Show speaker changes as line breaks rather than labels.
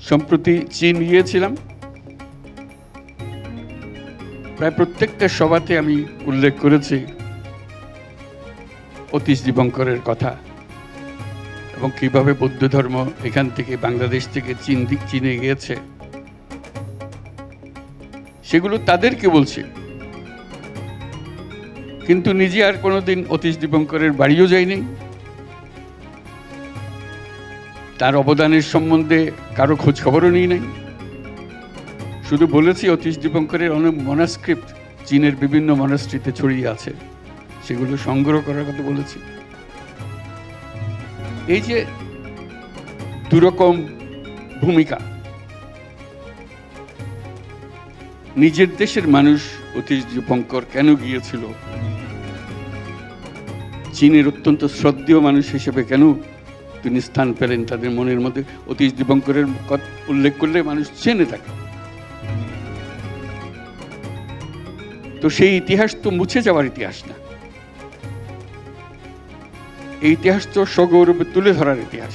সম্প্রতি চীন গিয়েছিলাম। প্রায় প্রত্যেকটা সভাতে আমি উল্লেখ করেছি অতীশ দীপঙ্করের কথা এবং কীভাবে বৌদ্ধ ধর্ম এখান থেকে বাংলাদেশ থেকে চীন দিক চীনে গিয়েছে। সেগুলো তাদেরকে বলছে। কিন্তু নিজে আর কোনোদিন অতীশ দীপঙ্করের বাড়িও যায়নি তার অবদানের সম্বন্ধে কারও খোঁজ খবরও নিই নাই। শুধু বলেছি, অতীশ দীপঙ্করের অনেক মনাস্ক্রিপ্ট চীনের বিভিন্ন মনাস্ট্রিতে ছড়িয়ে আছে। সেগুলো সংগ্রহ করার কথা বলেছি। এই যে দুরকম ভূমিকা, নিজের দেশের মানুষ অতীশ দীপঙ্কর কেন গিয়েছিল? চীনের অত্যন্ত শ্রদ্ধেয় মানুষ হিসেবে কেন তিনি স্থান পেলেন তাদের মনের মধ্যে। অতীশ দীপঙ্করের কথা উল্লেখ করলে মানুষ চেনে থাকে তো সেই ইতিহাস তো মুছে যাওয়ার ইতিহাস না। এই ইতিহাস তো সগৌরবে তুলে ধরার ইতিহাস।